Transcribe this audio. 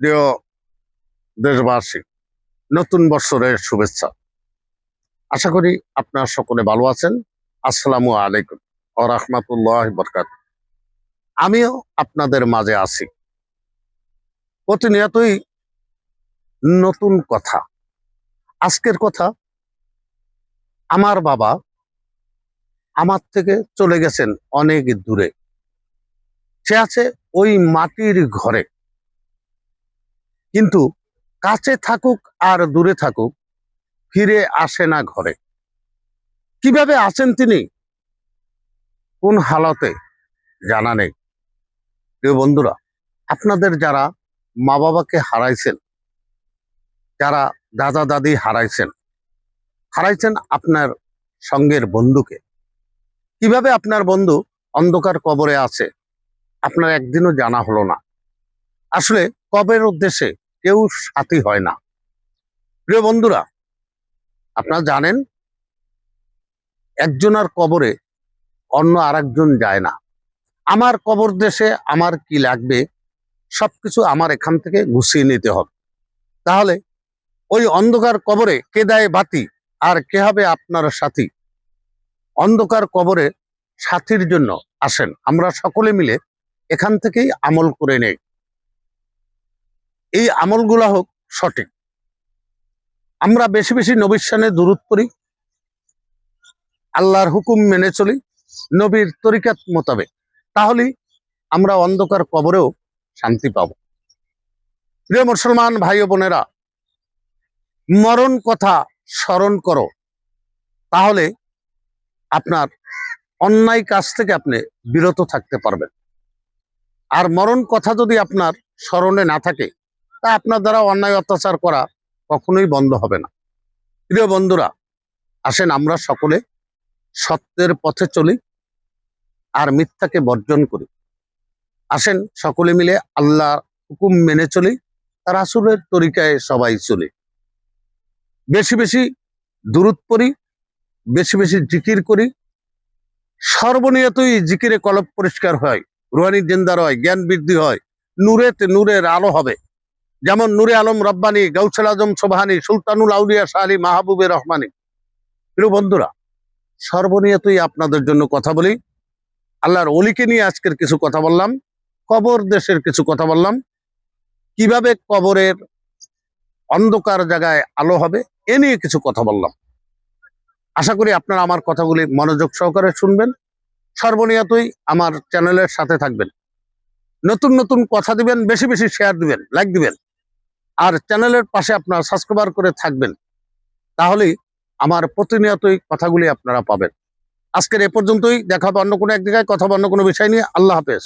প্রিয় দেশবাসী, নতুন বৎসরের শুভেচ্ছা। আশা করি আপনারা সকলে ভালো আছেন। আসসালামু আলাইকুম ও রহমতুল্লাহ বরকাত আমিও আপনাদের মাঝে আছি। প্রতিনিয়তই নতুন কথা। আজকের কথা, আমার বাবা আমার থেকে চলে গেছেন অনেক দূরে। সে আছে ওই মাটির ঘরে। কিন্তু কাছে থাকুক আর দূরে থাকুক, ফিরে আসে না ঘরে। কীভাবে আছেন তিনি? কোন হালতে জানা নেই। প্রিয় বন্ধুরা, আপনাদের যারা মা বাবাকে হারাইছেন, যারা দাদা দাদি হারাইছেন হারাইছেন আপনার সঙ্গের বন্ধুকে। কীভাবে আপনার বন্ধু অন্ধকার কবরে আছে, আপনার একদিনও জানা হলো না। আসলে কবের উদ্দেশ্যে কেউ সাথী হয় না। প্রিয় বন্ধুরা, আপনারা জানেন, একজনের কবরে অন্য আরেকজন যায় না। আমার কবর দেশে আমার কি লাগবে, সবকিছু আমার এখান থেকে গুছিয়ে নিতে হবে। তাহলে ওই অন্ধকার কবরে কে দেয় বাতি আর কে হবে আপনার সাথী? অন্ধকার কবরে সাথীর জন্য আসেন। আমরা সকলে মিলে এখান থেকেই আমল করে নেই। এই আমলগুলা হোক সঠিক। আমরা বেশি বেশি নবীর সানে দূরত করি আল্লাহর হুকুম মেনে চলি, নবীর তরিকাত মোতাবেক। তাহলে আমরা অন্ধকার কবরেও শান্তি পাব। প্রিয় মুসলমান ভাই বোনেরা, মরণ কথা স্মরণ করো। তাহলে আপনার অন্যায় কাজ থেকে আপনি বিরত থাকতে পারবেন। আর মরণ কথা যদি আপনার স্মরণে না থাকে তা আপনার দ্বারা অন্যায় অত্যাচার করা কখনোই বন্ধ হবে না। প্রিয় বন্ধুরা, আসেন আমরা সকলে সত্যের পথে চলি আর মিথ্যাকে বর্জন করি। আসেন সকলে মিলে আল্লাহ হুকুম মেনে চলি তার আসলের তরিকায় সবাই চলি। বেশি বেশি দূরত পড়ি, বেশি বেশি জিকির করি। সর্বনিয়তই জিকিরে কলব পরিষ্কার হয়, রুহানি জেন্দার হয়, জ্ঞান বৃদ্ধি হয়, নূরেতে নূরের আলো হবে। যেমন নুরে আলম রব্বানি গৌসেল আজম সোবাহানি, সুলতানুল আউলিয়া শাহ মাহবুবে রহমানি। প্রিয় বন্ধুরা, সর্বনিয়তই আপনাদের জন্য কথা বলি। আল্লাহর অলিকে নিয়ে আজকের কিছু কথা বললাম, কবর দেশের কিছু কথা বললাম। কীভাবে কবরের অন্ধকার জায়গায় আলো হবে, এ নিয়ে কিছু কথা বললাম। আশা করি আপনারা আমার কথাগুলি মনোযোগ সহকারে শুনবেন। সর্বনিয়তই আমার চ্যানেলের সাথে থাকবেন। নতুন নতুন কথা দিবেন, বেশি বেশি শেয়ার দিবেন লাইক দিবেন। আর চ্যানেলের পাশে আপনারা সাবস্ক্রাইবার করে থাকবেন তাহলে আমার প্রতিনিয়তই কথাগুলি আপনারা পাবেন। আজকের এ পর্যন্তই, দেখা হবে অন্য কোনো এক জায়গায়, কথা অন্য কোনো বিষয় নিয়ে। আল্লাহ হাফেজ।